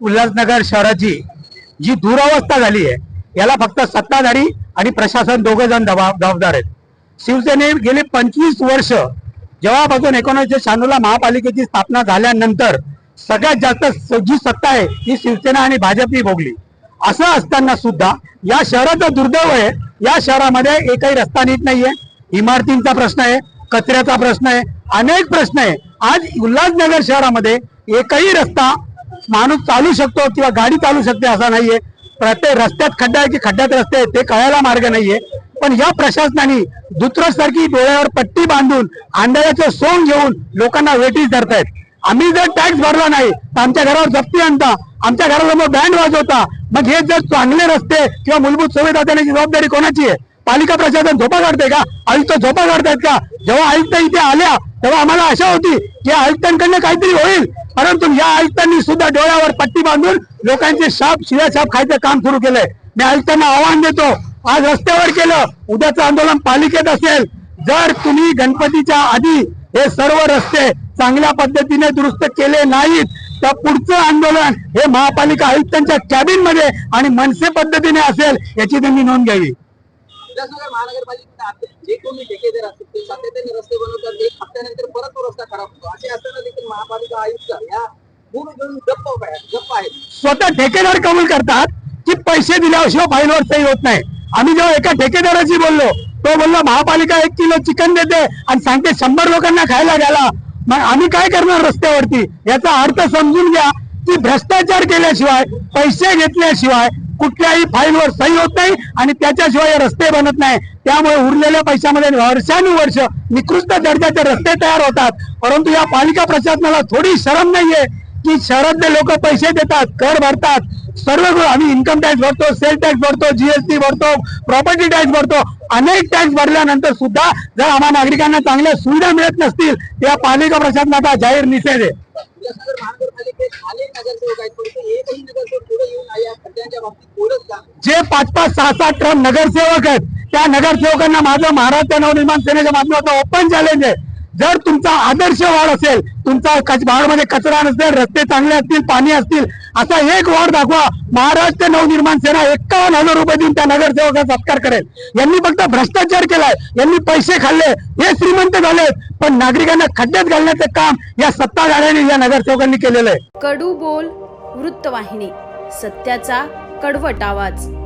उल्हासनगर शहराची जी दुरावस्था झाली आहे याला फक्त सत्ताधारी आणि प्रशासन दोघे जण जबाबदार आहेत. शिवसेने गेले पंचवीस वर्ष जेव्हापासून एकोणीसशे शहाण्णवला महापालिकेची स्थापना झाल्यानंतर सगळ्यात जास्त जी सत्ता आहे ती शिवसेना आणि भाजपनी भोगली. असं असताना सुद्धा या शहराचं दुर्दैव आहे या शहरामध्ये एकही रस्ता नीट नाहीये. इमारतींचा प्रश्न आहे कचऱ्याचा प्रश्न आहे अनेक प्रश्न आहे. आज उल्हासनगर शहरामध्ये एकही रस्ता माणूस चालू शकतो किंवा गाडी चालू शकते असा नाहीये. प्रत्येक रस्त्यात खड्डा आहे की खड्ड्यात रस्ते आहेत ते कळायला मार्ग नाहीये. पण या प्रशासनाने सारखी डोळ्यावर पट्टी बांधून आंधळ्याचं सोंग घेऊन लोकांना वेटीस धरतायत. आम्ही जर टॅक्स भरला नाही तर आमच्या घरावर जप्ती आणता आमच्या घरासमोर बँड वाजवता मग हे जर चांगले रस्ते किंवा मूलभूत सुविधा देण्याची जबाबदारी कोणाची आहे? पालिका प्रशासन झोपा काढते का? आयुक्त झोपा काढतायत का? जेव्हा आयुक्त इथे आल्या तेव्हा आम्हाला आशा होती की आयुक्तांकडनं काहीतरी होईल. परंतु या आयुक्तांनी सुद्धा डोळ्यावर पट्टी बांधून लोकांचे शाप शिव्या शाप खायचं काम सुरू केलंय. मी आयुक्तांना आव्हान देतो आज रस्त्यावर केलं उद्याचं आंदोलन पालिकेत असेल. जर तुम्ही गणपतीच्या आधी हे सर्व रस्ते चांगल्या पद्धतीने दुरुस्त केले नाहीत तर पुढचं आंदोलन हे महापालिका आयुक्तांच्या कॅबिनमध्ये आणि मनसे पद्धतीने असेल याची त्यांनी नोंद घ्यावी. उल्हासनगर महानगरपालिकेत आता जे कोणी ठेकेदार असतील ते सातत्याने रस्ते बनवतात एक हप्त्यानंतर परत तो रस्ता खराब होतो. असे असताना देखील महापालिका आयुक्त या मूळ घेऊन गप्प गप्प आहेत. स्वतः ठेकेदार कबूल करतात की पैसे दिल्याशिवाय फाईलवर सही होत नाही. आम्ही जेव्हा एका ठेकेदाराशी बोललो तो बोलला महापालिका एक किलो चिकन देते आणि सांगते शंभर लोकांना खायला घ्याला मग आम्ही काय करणार रस्त्यावरती? याचा अर्थ समजून घ्या की भ्रष्टाचार केल्याशिवाय पैसे घेतल्याशिवाय कुठल्याही फाईलवर सही होत नाही आणि त्याच्याशिवाय रस्ते बनत नाही. त्यामुळे उरलेल्या पैशामध्ये वर्षानुवर्ष निकृष्ट दर्जाचे रस्ते तयार होतात. परंतु या पालिका प्रशासनाला थोडी शरम नाहीये की शहरातले लोक पैसे देतात कर भरतात. सर्व आम्ही इन्कम टॅक्स भरतो सेल टॅक्स भरतो जीएसटी भरतो प्रॉपर्टी टॅक्स भरतो. अनेक टॅक्स भरल्यानंतर सुद्धा जर आम्हा नागरिकांना चांगल्या सुविधा मिळत नसतील त्या पालिका प्रशासनाचा जाहीर निषेध आहे. जे पाच पाच सहा सहा ट्रम नगरसेवक आहेत त्या नगरसेवकांना माझं महाराष्ट्र नवनिर्माण सेनेच्या माध्यमातून ओपन चॅलेंज आहे. जर तुमचा आदर्श वाढ असेल तुमचा वार्डमध्ये कचरा नसेल रस्ते चांगले असतील पाणी असतील असा एक वाढ दाखवा. महाराष्ट्र नवनिर्माण सेना एक्कावन्न हजार रुपये देऊन त्या नगरसेवकाचा सत्कार करेल. यांनी फक्त भ्रष्टाचार केलाय. यांनी पैसे खाल्ले. हे श्रीमंत झालेत पण नागरिकांना खड्ड्यात घालण्याचं काम या सत्ताधाऱ्यांनी या नगरसेवकांनी केलेलं आहे. कडू बोल वृत्तवाहिनी. सत्याचा कडवट आवाज.